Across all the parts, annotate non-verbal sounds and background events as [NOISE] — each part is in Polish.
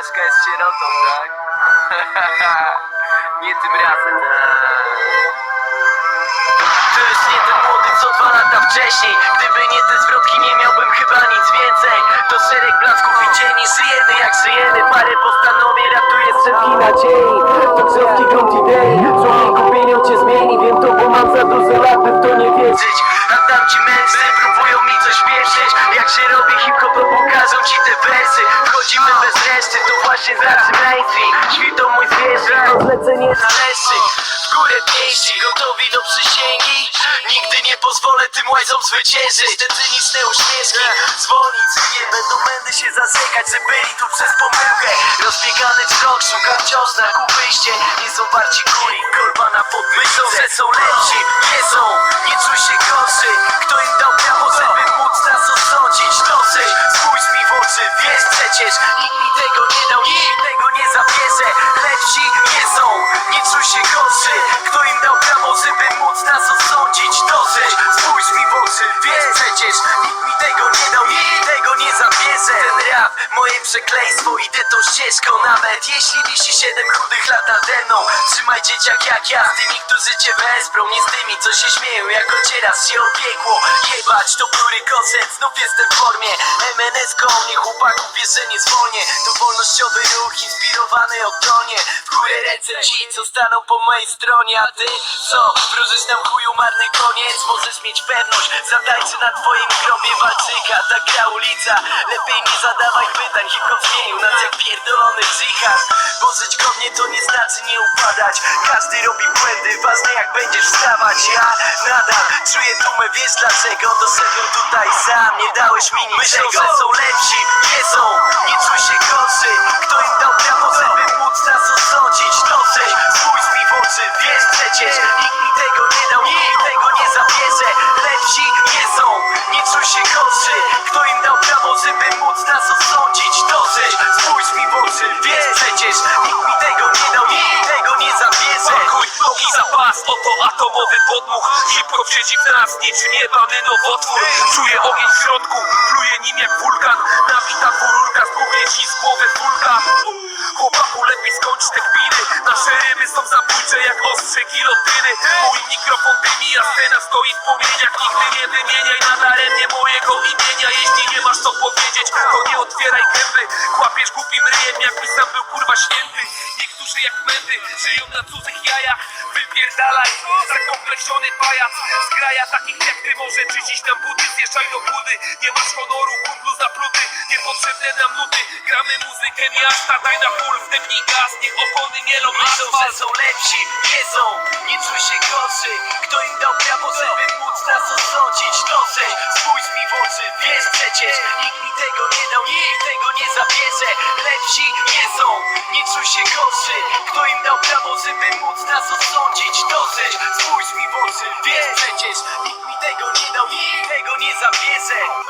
[LAUGHS] Nie tym razem. To już nie ten młody co dwa lata wcześniej. Gdyby nie te zwrotki nie miałbym chyba nic więcej. To szereg blasków i cieni. Żyjemy jak żyjemy. Parę postanowień ratuje strzępki nadziei. To grzewki grunt idei Człowieku pieniądz cię zmieni. Wiem to bo mam za dużo lat by w to nie wierzyć. A tamci mężcy próbują mi coś śpieszyć Jak się robi hip-hop to ci te wersy Wchodzimy bez reszty To właśnie znaczy mainstream Świtą mój zwierzę To zlecenie należy W górę pięści Gotowi do przysięgi. Nigdy nie pozwolę tym łajzom zwyciężyć. Te cyniczne uśmieszki Dzwonić nie będą mędy się zasekać Że byli tu przez pomyłkę. Rozbiegany wzrok Szukam wciąż na ku wyjście Nie są warci kuli Korba na podmyślą Że są lepsi. Nie są Nie czuj się gorszy. Kto im przecież Nikt mi tego nie dał Nikt tego nie zabierze. Lepsi nie są Nie czuj się gorszy. Kto im dał prawo żeby móc nas osądzić? Dosyć Spójrz mi w oczy Wiesz przecież Moje przekleństwo Idę tą ścieżką Nawet jeśli wisi siedem chudych lat nade mną Trzymaj dzieciak jak ja Z tymi, którzy cię wesprą. Nie z tymi, co się śmieją Jak ocierasz się o piekło Jebać to plury koset Znów jestem w formie. MNS go mnie chłopaków wiesz, że nie zwolnię. To wolnościowy ruch inspirowany oddolnie W górę ręce ci, co staną po mojej stronie. A ty, co? Wróżysz nam chuju marny koniec? Możesz mieć pewność Zadajcie na twoim grobie walczyka. Ta gra ulica Lepiej nie zadawaj pytań Hip-hop zmienił nas jak pierdolony dżihad. Bo żyć godnie to nie znaczy nie upadać. Każdy robi błędy Ważne jak będziesz wstawać. Ja nadal czuję dumę Wiesz dlaczego? Doszedłem tutaj sam Nie dałeś mi niczego Myślą, że są lepsi Nie są. Nie czuj się gorszy. Kto im dał prawo, żeby móc nas osądzić? Dosyć Spójrz mi w oczy Wiesz przecież. Nikt mi tego nie dał Nikt mi tego nie zabierze. Lepsi się Kto im dał prawo, żeby móc nas osądzić? Dosyć Spójrz mi w oczy. Wiesz przecież Nikt mi tego nie dał Nikt mi tego nie zabierze pas, oto atomowy podmuch. Hip-hop siedzi w nas, niczym jebany nowotwór Czuję ogień w środku, pluje nim jak wulkan. Nabita dwururka, zbuchnie ci z głowy kulka Chłopaku, lepiej skończ te kpiny Nasze rymy są zabójcze jak ostrze gilotyny. Mój mikrofon dymi, a scena stoi w płomieniach. Nigdy nie wymieniaj nadaremnie mojego imienia. Jeśli nie masz co powiedzieć, to nie otwieraj gęby Kłapiesz głupim ryjem, jakbyś sam był kurwa święty. Niektórzy jak mędy żyją na cudzych jajach. Wypierdalaj, zakompleksiony pajac. Zgraja takich jak ty może czyścić nam buty. Zjeżdżaj do budy, nie masz honoru, kumplu zapluty Niepotrzebne nam nuty, gramy muzykę miasta Daj na pól, wdepnij gaz, niech opony mielą Myślą, że są lepsi, są, nie czuj się gorszy. Kto im dał prawo, żeby móc nas osądzić Dosyć, spójrz mi w oczy, wiesz przecież. Nikt mi tego nie dał, nikt tego nie Lepsi nie są, nie czuj się gorszy. Kto im dał prawo, żeby móc nas osądzić Dosyć, spójrz mi w oczy, wiesz przecież Nikt mi tego nie dał, nikt mi tego nie zabierze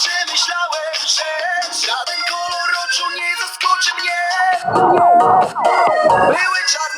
Przemyślałem, że żaden kolor oczu nie zaskoczy mnie. Były czasy